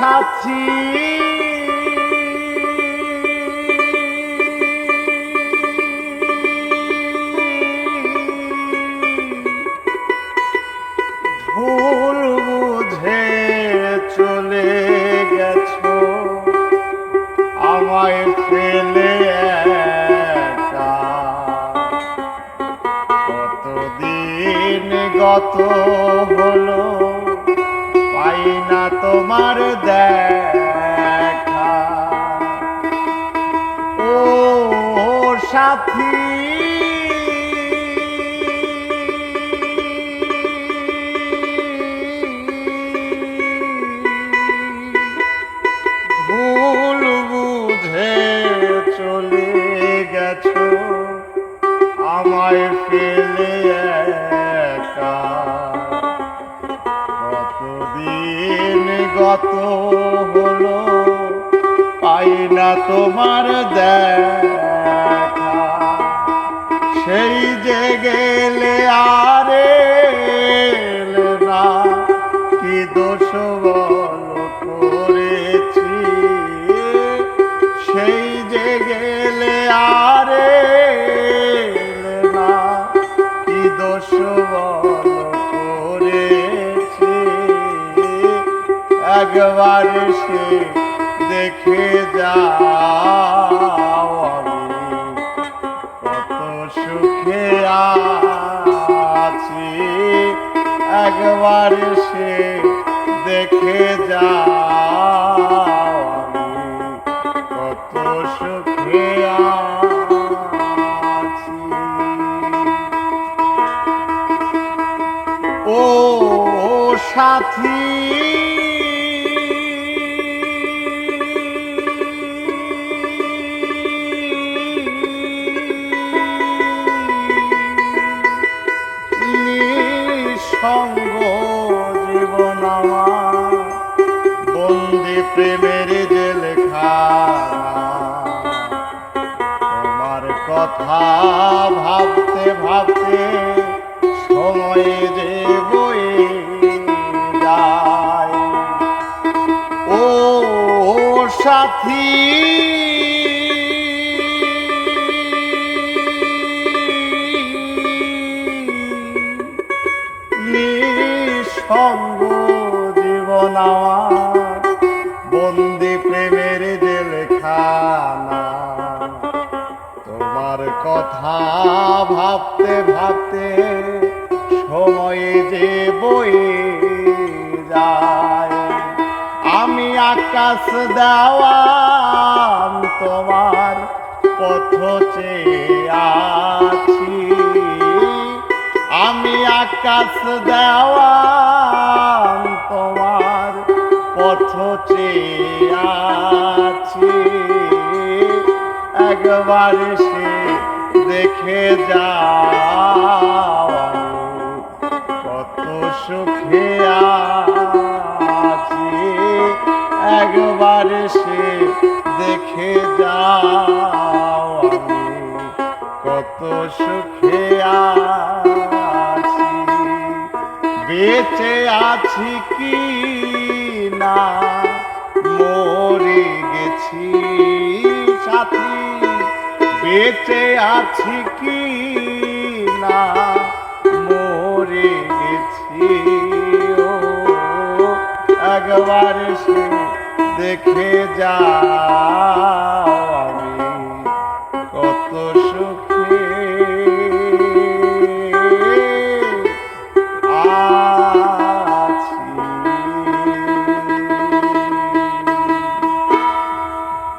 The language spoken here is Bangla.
সাথী। ভুল বুঝে চলে গেছো আমায় ফেলে কতদিন গত হলো পাই না তোমার গত হলো পাই না তোমার দেখা। সেই যে গেলে আরে না কি দোষ বল একবার সে দেখে যাও কত সুখে আছি। একবার সে দেখে যাও ও সাথী। প্রেমের যে লেখা তোমার কথা ভাবতে ভাবতে সময় যে বয়ে যায়। ও সাথী। নিঃসঙ্গ জীবন আমার। বন্দি প্রেমের যে লেখানা তোমার কথা ভাবতে ভাবতে সময় যে যায়। আমি আকাশ দেওয়াম তোমার পথ আছি। আমি আকাশ দেওয়াম তোমার পথ আছি। একবার সে দেখে যাও কত সুখে আছি। একবার সে দেখে যাও কত সুখে আছি। বেঁচে আছি কি সাথী বেঁচে আছি কি না? মরে গেছি একবার দেখে যা